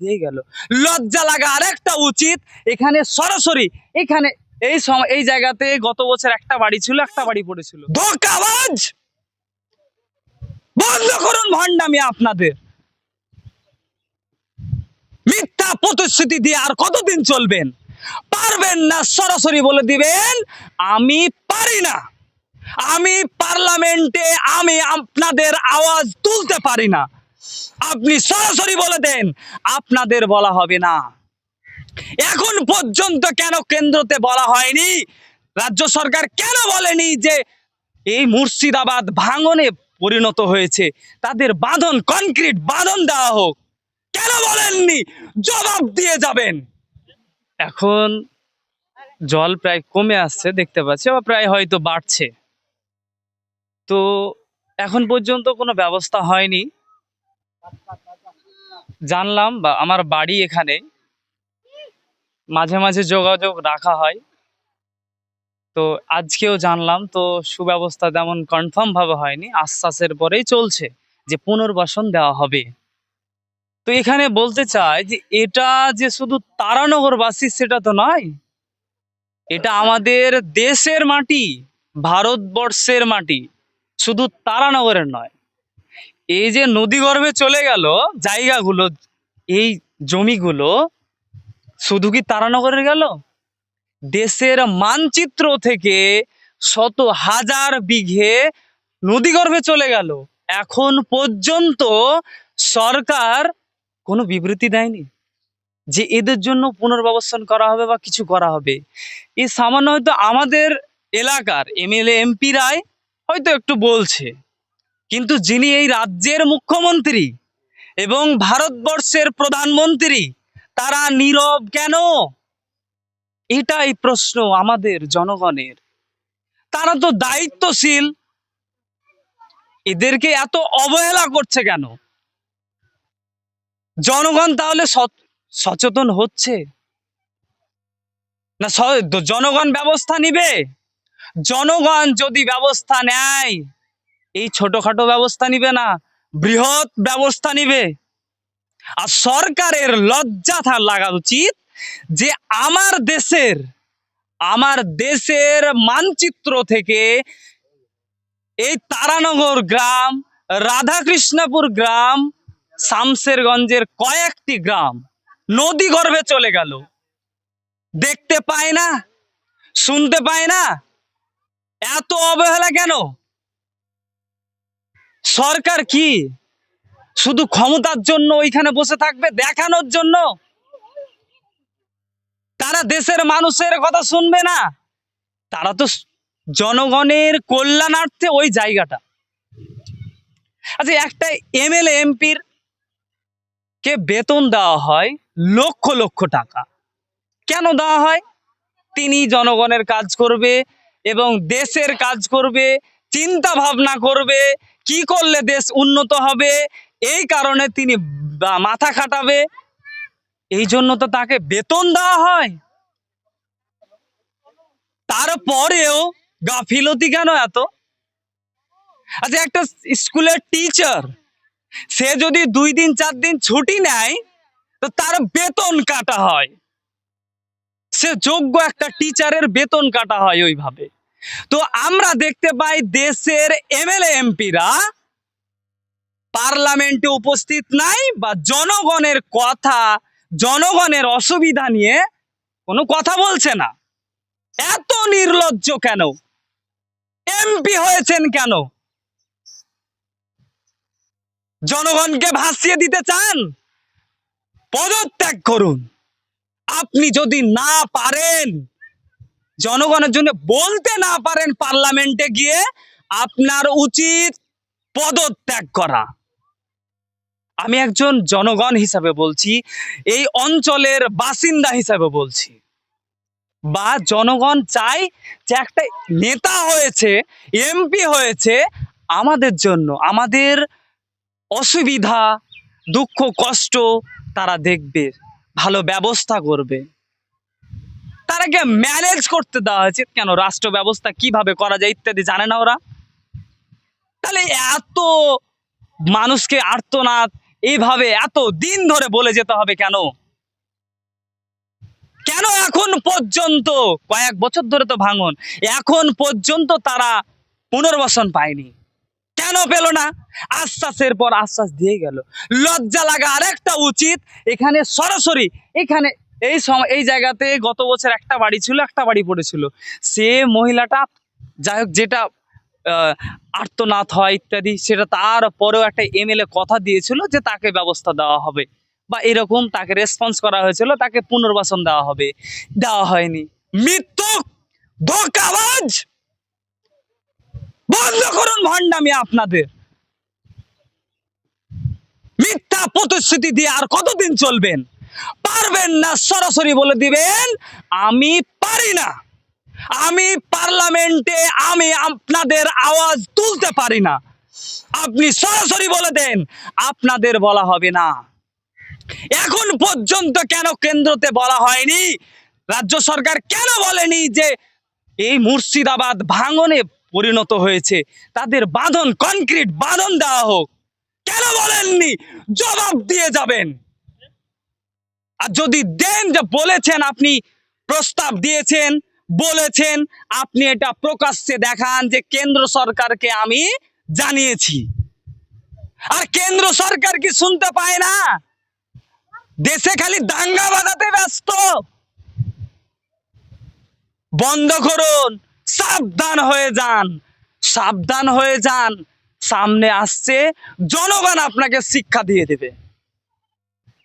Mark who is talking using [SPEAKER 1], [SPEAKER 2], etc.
[SPEAKER 1] দিয়ে গেল। লজ্জা লাগা আরেকটা উচিত। এখানে সরাসরি, এখানে এই সময় এই জায়গাতে গত বছর একটা বাড়ি ছিল, একটা বাড়ি পড়েছিল। ধোকাবাজ! বন্ধ করুন ভণ্ডামি আপনাদের। মিথ্যা প্রতিশ্রুতি দিয়ে আর কতদিন চলবেন? পারবেন না, সরাসরি বলে দিবেন, আমি পারি না। আমি পার্লামেন্টে আমি আপনাদের আওয়াজ তুলতে পারি না। আপনি সরাসরি বলে দেন, আপনাদের বলা হবে না। এখন পর্যন্ত কেন কেন্দ্রতে বলা হয়নি? রাজ্য সরকার কেন বলেনি যে এই মুর্শিদাবাদ ভাঙনে পরিণত হয়েছে? তাদের বাঁধন কনক্রিট বাঁধন দেওয়া হোক। কেন বলেননি? জবাব দিয়ে যাবেন। এখন জল প্রায় কমে আসছে, দেখতে পাচ্ছি, বা প্রায় হয়তো বাড়ছে। তো এখন পর্যন্ত কোনো ব্যবস্থা হয়নি। জানলাম বা আমার বাড়ি এখানে মাঝে মাঝে যোগাযোগ রাখা হয়। তো আজকেও জানলাম, তো সুব্যবস্থা তেমন কনফার্ম ভাবে হয়নি, আশ্বাসের পরেই চলছে যে পুনর্বাসন দেওয়া হবে। তো এখানে বলতে চাই যে এটা যে শুধু তারানগরবাসী সেটা তো নয়, এটা আমাদের দেশের মাটি, ভারতবর্ষের মাটি, শুধু তারানগরের নয়। এই যে নদীগর্ভে চলে গেল, জায়গাগুলো, এই জমিগুলো, শুধু কি তারানগরের গেল? দেশের মানচিত্র থেকে শত হাজার বিঘে নদীগর্ভে চলে গেল। এখন পর্যন্ত সরকার কোনো বিবৃতি দেয়নি যে এদের জন্য পুনর্বাসন করা হবে বা কিছু করা হবে। এই সামান্য হয়তো আমাদের এলাকার এমএলএ, এমপিরাই হয়তো একটু বলছে। কিন্তু যিনি এই রাজ্যের মুখ্যমন্ত্রী এবং ভারতবর্ষের প্রধানমন্ত্রী, তারা নীরব কেন? এটাই প্রশ্ন আমাদের জনগণের। তারা তো দায়িত্বশীল। এদেরকে এত অবহেলা করছে কেন? জনগণ তাহলে সচ- সচেতন হচ্ছে? না জনগণ ব্যবস্থা নিবে? জনগণ যদি ব্যবস্থা নেয় এই ছোটখাটো ব্যবস্থা নিবে না, বৃহৎ ব্যবস্থা নিবে। আর সরকারের লজ্জা থা লাগা উচিত যে আমার দেশের আমার দেশের মানচিত্র থেকে এই তারানগর গ্রাম, রাধাকৃষ্ণপুর গ্রাম শামসেরগঞ্জের কয়েকটি গ্রাম নদী গর্ভে চলে গেল। দেখতে পায় না, শুনতে পায় না, এত অবহেলা কেন? সরকার কি? শুধু ক্ষমতার জন্য ওইখানে বসে থাকবে দেখানোর জন্য? তারা দেশের মানুষের কথা শুনবে না? তারা তো জনগণের কল্যাণার্থে ওই জায়গাটা। আচ্ছা একটা এমএলএ, এমপির কে বেতন দেওয়া হয় লক্ষ লক্ষ টাকা। কেন দেওয়া হয়? তিনি জনগণের কাজ করবে এবং দেশের কাজ করবে চিন্তা ভাবনা করবে, কি করলে দেশ উন্নত হবে? এই কারণে তিনি মাথা খাটাবে। এই জন্য তো তাকে বেতন দেওয়া হয়। তারপরেও গাফিলতি কেন এত? আচ্ছা একটা স্কুলের টিচার, সে যদি দুই দিন, চার দিন ছুটি নেয়, তো তার বেতন কাটা হয়। সে যোগ্য একটা টিচারের বেতন কাটা হয় ওইভাবে। তো আমরা দেখতে পাই দেশের এমএলএ এমপিরা পার্লামেন্টে উপস্থিত নাই বা জনগণের কথা, জনগণের অসুবিধা নিয়ে কোনো কথা বলছে না। এত নির্লজ্জ কেন? এমপি হয়েছেন কেন? জনগণকে ভাসিয়ে দিতে চান? পদত্যাগ করুন। আপনি যদি না পারেন জনগণের জন্য বলতে না পারেন পার্লামেন্টে গিয়ে আপনার উচিত পদত্যাগ করা। আমি একজন জনগণ হিসাবে বলছি, এই অঞ্চলের বাসিন্দা হিসাবে বলছি। বা জনগণ চাই যে একটা নেতা হয়েছে, এমপি হয়েছে আমাদের জন্য, আমাদের অসুবিধা, দুঃখ, কষ্ট তারা দেখবে, ভালো ব্যবস্থা করবে। তারাকে ম্যানেজ করতে দেওয়া হয়েছে। কেন? রাষ্ট্র ব্যবস্থা কীভাবে করা যায় ইত্যাদি জানে না ওরা। তাহলে এত মানুষকে আর্তনাদ, এইভাবে এত দিন ধরে বলে যেতে হবে কেন? কেন এখন পর্যন্ত, কয়েক বছর ধরে তো ভাঙন, এখন পর্যন্ত তারা পুনর্বাসন পায়নি। কেন পেল না? আশ্বাসের পর আশ্বাস দিয়ে গেল। লজ্জা লাগা আরেকটা উচিত, এখানে সরাসরি, এখানে এই এই জায়গাতে গত বছর একটা বাড়ি ছিল একটা বাড়ি পড়েছিল। সে মহিলাটা যাই হোক যেটা আহ, আর্তনাদ হয় ইত্যাদি সেটা তারপরেও একটা এমএলএ কথা দিয়েছিল যে তাকে ব্যবস্থা দেওয়া হবে। বা এরকম তাকে রেসপন্স করা হয়েছিল তাকে পুনর্বাসন দেওয়া হবে। দেওয়া হয়নি। মৃত্যু! বন্ধ করুন ভণ্ডামি আপনাদের। মিথ্যা প্রতিশ্রুতি দিয়ে আর কতদিন চলবেন? পারবেন না, সরাসরি বলে দিবেন, আমি পারি না। আমি পার্লামেন্টে আমি আপনাদের আওয়াজ তুলতে পারি না। আপনি সরাসরি বলে দেন, আপনাদের বলা হবে না। এখন পর্যন্ত কেন কেন্দ্রতে বলা হয়নি? রাজ্য সরকার কেন বলেনি যে এই মুর্শিদাবাদ ভাঙনে পরিণত হয়েছে? তাদের বাঁধন কনক্রিট বাঁধন দেওয়া হোক। কেন বলেননি? জবাব দিয়ে যাবেন। যদি দেন যে বলেছেন, আপনি প্রস্তাব দিয়েছেন, বলেছেন, আপনি এটা প্রকাশ্যে দেখান যে কেন্দ্র সরকারকে আমি জানিয়েছি। আর কেন্দ্র সরকার কি শুনতে পায় না? দেশে খালি দাঙ্গা বাঁধাতে ব্যস্ত। বন্ধ করুন, সাবধান হয়ে যান, সাবধান হয়ে যান। সামনে আসছে, জনগণ আপনাকে শিক্ষা দিয়ে দেবে।